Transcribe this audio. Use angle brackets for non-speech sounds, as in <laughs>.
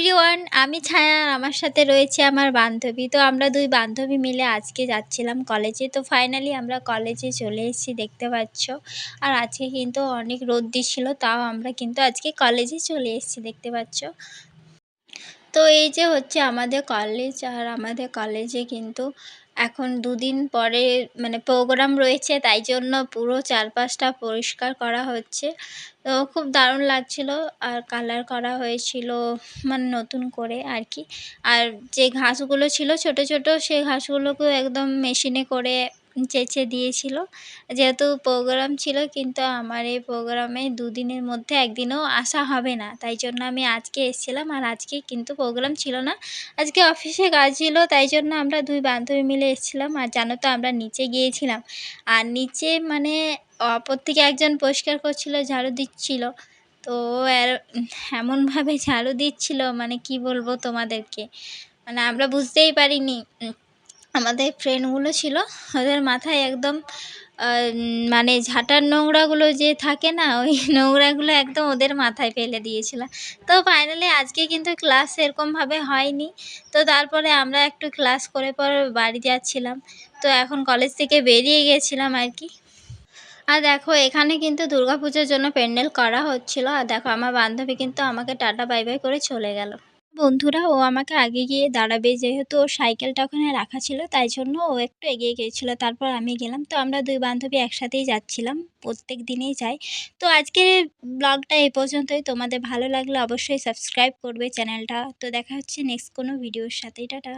Everyone আমি ছায়া আমার সাথে রয়েছে আমার বান্ধবী। তো আমরা দুই বান্ধবী মিলে আজকে যাচ্ছিলাম কলেজে তো ফাইনালি আমরা কলেজে চলে এসেছি, দেখতে পাচ্ছ। আর আজকে কিন্তু অনেক রোদ দিচ্ছিল তাও আমরা কিন্তু আজকে কলেজে চলে এসেছি, দেখতে পাচ্ছ। তো এই যে হচ্ছে আমাদের কলেজ আর আমাদের কলেজে কিন্তু এখন দুদিন পরে মানে প্রোগ্রাম রয়েছে, তাই জন্য পুরো চারপাশটা পরিষ্কার করা হচ্ছে। তো খুব দারুণ লাগছিল আর কালার করা হয়েছিল মানে নতুন করে আর কি। আর যে ঘাসগুলো ছিল ছোট ছোট, সেই ঘাসগুলোকেও একদম মেশিনে করে চেঁচে দিয়েছিল। যেহেতু প্রোগ্রাম ছিল, কিন্তু আমার এই প্রোগ্রামে দুদিনের মধ্যে একদিনও আসা হবে না। তাই জন্য আমি আজকে এসেছিলাম, আর আজকে কিন্তু প্রোগ্রাম ছিল না। আজকে অফিসে কাজ ছিল, তাই জন্য আমরা দুই বান্ধবী মিলে এসেছিলাম। আর জানো তো, আমরা নিচে গিয়েছিলাম। আর নিচে মানে অপর থেকে একজন পরিষ্কার করছিল, ঝাড়ু দিচ্ছিল। তো এমনভাবে ঝাড়ু দিচ্ছিল মানে কি বলব তোমাদেরকে? মানে আমরা বুঝতেই পারিনি। আমাদের ফ্রেন্ডগুলো ছিল, ওদের মাথায় একদম মানে ঝাঁটার নোংরাগুলো যে থাকে না, ওই <laughs> নোংরাগুলো একদম ওদের মাথায় ফেলে দিয়েছিল। তো ফাইনালি আজকে কিন্তু ক্লাস এরকমভাবে হয়নি। তো তারপরে আমরা একটু ক্লাস করে পর বাড়ি যাচ্ছিলাম। তো এখন কলেজ থেকে বেরিয়ে গেছিলাম আর কি। আর দেখো, এখানে কিন্তু পুজোর জন্য প্যান্ডেল করা হচ্ছিল। আর দেখো, আমার বান্ধবী কিন্তু আমাকে টাটা বাই বাই করে চলে গেল। বন্ধুরা, ও আমাকে আগে গিয়ে দাঁড়াবে। যেহেতু ও সাইকেলটা ওখানে রাখা ছিল, তাই জন্য ও একটু এগিয়ে গিয়েছিল। তারপর আমি গেলাম। তো আমরা দুই বান্ধবী একসাথেই যাচ্ছিলাম। প্রত্যেক দিনেই যাই। তো আজকের ব্লগটা এই পর্যন্তই। তোমাদের ভালো লাগলে অবশ্যই সাবস্ক্রাইব করবে চ্যানেলটা। তো দেখা হচ্ছে নেক্সট কোনো ভিডিওর সাথেই টাটা।